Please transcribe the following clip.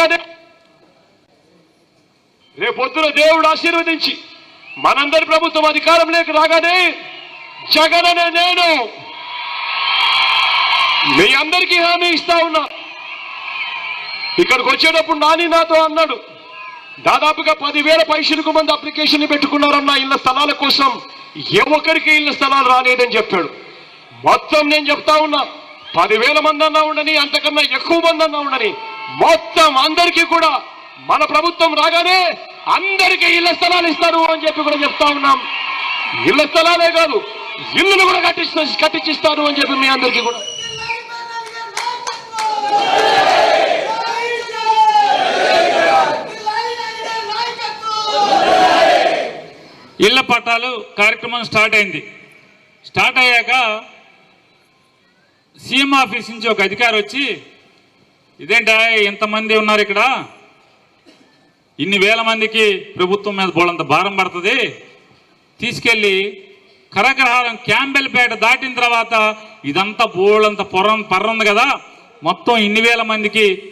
రేపు రేపొద్దున దేవుడు ఆశీర్వదించి మనందరి ప్రభుత్వం అధికారంలోకి రాగానే జగన్ అనే నేను. మీ అందరికీ హామీ ఇస్తా ఉన్నా. ఇక్కడికి వచ్చేటప్పుడు నాని నాతో అన్నాడు దాదాపుగా పదివేల పైసలకు మంది అప్లికేషన్లు పెట్టుకున్నారన్న ఇళ్ళ స్థలాల కోసం ఏ ఒక్కరికి ఇళ్ళ స్థలాలు రాలేదని చెప్పాడు. మొత్తం నేను చెప్తా ఉన్నా పదివేల మంది అన్నా ఉండని అంతకన్నా ఎక్కువ మంది అన్నా ఉండని మొత్తం అందరికీ కూడా మన ప్రభుత్వం రాగానే అందరికీ ఇళ్ళ స్థలాలు ఇస్తారు అని చెప్పి కూడా చెప్తా ఉన్నాం. ఇళ్ళ స్థలాలే కాదు ఇల్లులు కూడా కట్టిస్తా కట్టించిస్తారు అని చెప్పి మీ అందరికీ కూడా. ఇళ్ళ పట్టాలు కార్యక్రమం స్టార్ట్ అయింది. స్టార్ట్ అయ్యాక సీఎం ఆఫీస్ నుంచి ఒక అధికారి వచ్చి ఇదేంటా ఇంతమంది ఉన్నారు ఇక్కడ? ఇన్ని వేల మందికి ప్రభుత్వం మీద బోళంత భారం పడుతుంది. తీసుకెళ్ళి కరగ్రహారం క్యాంబెల్పేట దాటిన తర్వాత ఇదంతా బోలంత పొరం పర్రంది కదా. మొత్తం ఇన్ని వేల మందికి